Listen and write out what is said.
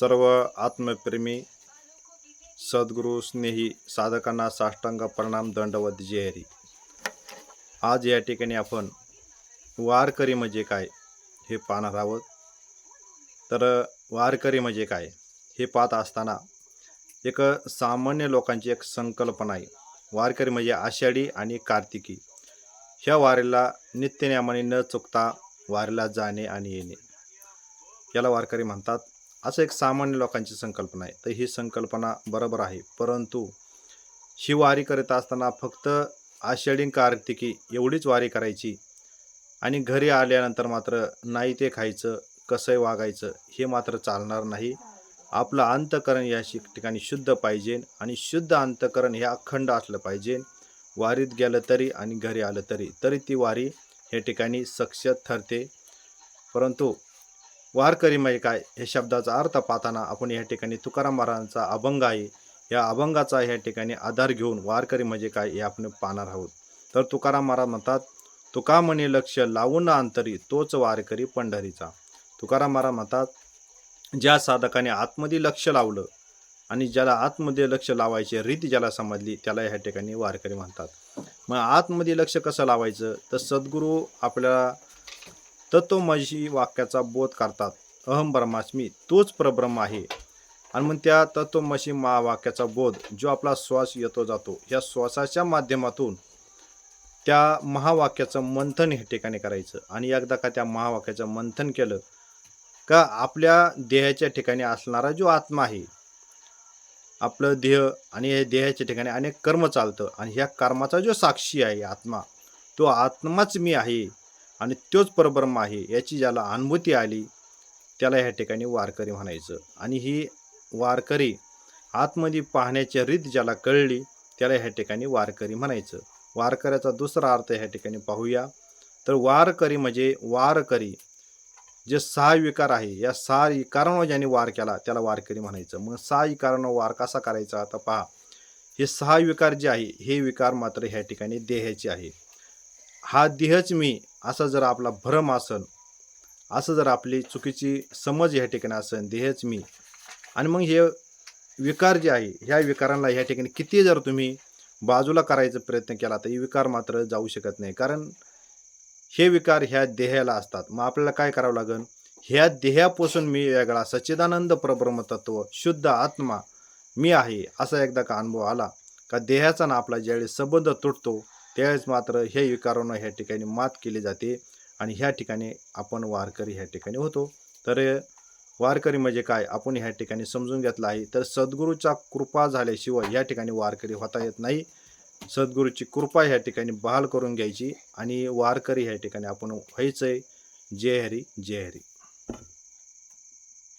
सर्व आत्मप्रेमी सद्गुरू स्नेही साधकांना साष्टांग प्रणाम दंडवत जेहरी आज या ठिकाणी आपण वारकरी म्हणजे काय हे पाहणार आहोत. तर वारकरी म्हणजे काय हे पाहत असताना एक सामान्य लोकांची एक संकल्पना आहे. वारकरी म्हणजे आषाढी आणि कार्तिकी. ह्या वारीला नित्यनियमाने न चुकता वारीला जाणे आणि येणे. याला वारकरी म्हणतात असं एक सामान्य लोकांची संकल्पना आहे. तर ही संकल्पना बरोबर आहे. परंतु ही वारी करत असताना फक्त आषाढी कार्तिकी एवढीच वारी करायची आणि घरी आल्यानंतर मात्र नाही ते खायचं कसं वागायचं हे मात्र चालणार नाही. आपलं अंतकरण या शि- ठिकाणी शुद्ध पाहिजे आणि शुद्ध अंतकरण हे अखंड असलं पाहिजे. वारीत गेलं तरी आणि घरी आलं तरी तरी ती वारी या ठिकाणी सक्षत ठरते. परंतु वारकरी म्हणजे काय? हे शब्दाचा अर्थ पाहताना आपण या ठिकाणी तुकाराम महाराजांचा अभंग आहे. या अभंगाचा या ठिकाणी आधार घेऊन वारकरी म्हणजे काय हे आपण पाहणार आहोत. तर तुकाराम महाराज म्हणतात तुका म्हणे लक्ष लावून अंतरी तोच वारकरी पंढरीचा. तुकाराम महाराज म्हणतात ज्या साधकाने आतमध्ये लक्ष लावलं आणि ज्याला आतमध्ये लक्ष लावायची रीती ज्याला समजली त्याला ह्या ठिकाणी वारकरी म्हणतात. मग आतमध्ये लक्ष कसं लावायचं? तर सद्गुरू आपल्याला तर तो माझी वाक्याचा बोध करतात. अहम ब्रह्मास्मी तोच परब्रह्म आहे. आणि मग त्या तत्वमशी मा वाक्याचा बोध जो आपला श्वास येतो जातो. या श्वासाच्या माध्यमातून त्या महावाक्याचं मंथन हे ठिकाणी करायचं. आणि एकदा का त्या महावाक्याचं मंथन केलं का आपल्या देहाच्या ठिकाणी असणारा जो आत्मा आहे आपलं देह आणि हे देहाच्या ठिकाणी अनेक कर्म चालतं. आणि ह्या कर्माचा जो साक्षी आहे आत्मा तो आत्माच मी आहे. आणि तोच परब्रह्म आहे याची ज्याला अनुभूती आली त्याला ह्या ठिकाणी वारकरी म्हणायचं. आणि ही वारकरी आतमध्ये पाहण्याची रीत ज्याला कळली त्याला ह्या ठिकाणी वारकरी म्हणायचं. वारकऱ्याचा दुसरा अर्थ ह्या ठिकाणी पाहूया. तर वारकरी म्हणजे वारकरी जे सहा विकार आहे या सहा विकारांवर ज्याने वार केला त्याला वारकरी म्हणायचं. मग सहा विकारांवर वार कसा करायचा? आता पहा. हे सहा विकार जे आहे हे विकार मात्र ह्या ठिकाणी देहाचे आहे. हा देहच मी असा जर आपला भ्रम असन असं जर आपली चुकीची समज ह्या ठिकाणी असेल देहच मी. आणि मग हे विकार जे आहे ह्या विकारांना ह्या ठिकाणी किती जर तुम्ही बाजूला करायचा प्रयत्न केला तर हे विकार मात्र जाऊ शकत नाही. कारण हे विकार ह्या देहाला असतात. मग आपल्याला काय करावं लागेल ह्या देहापासून मी वेगळा सच्चिदानंद परब्रह्मतत्व शुद्ध आत्मा मी आहे असा एकदा का अनुभव आला का देहाचा ना आपला ज्यावेळी संबंध तुटतो त्यावेळेस मात्र हे विकारांना ह्या ठिकाणी मात केली जाते आणि ह्या ठिकाणी आपण वारकरी ह्या ठिकाणी होतो. तर वारकरी म्हणजे काय? आपण ह्या ठिकाणी समजून घेतलं आहे. तर सद्गुरूचा कृपा झाल्याशिवाय या ठिकाणी वारकरी होता येत नाही. सद्गुरूची कृपा ह्या ठिकाणी बहाल करून घ्यायची आणि वारकरी ह्या ठिकाणी आपण व्हायचं आहे जय हरी जय हरी.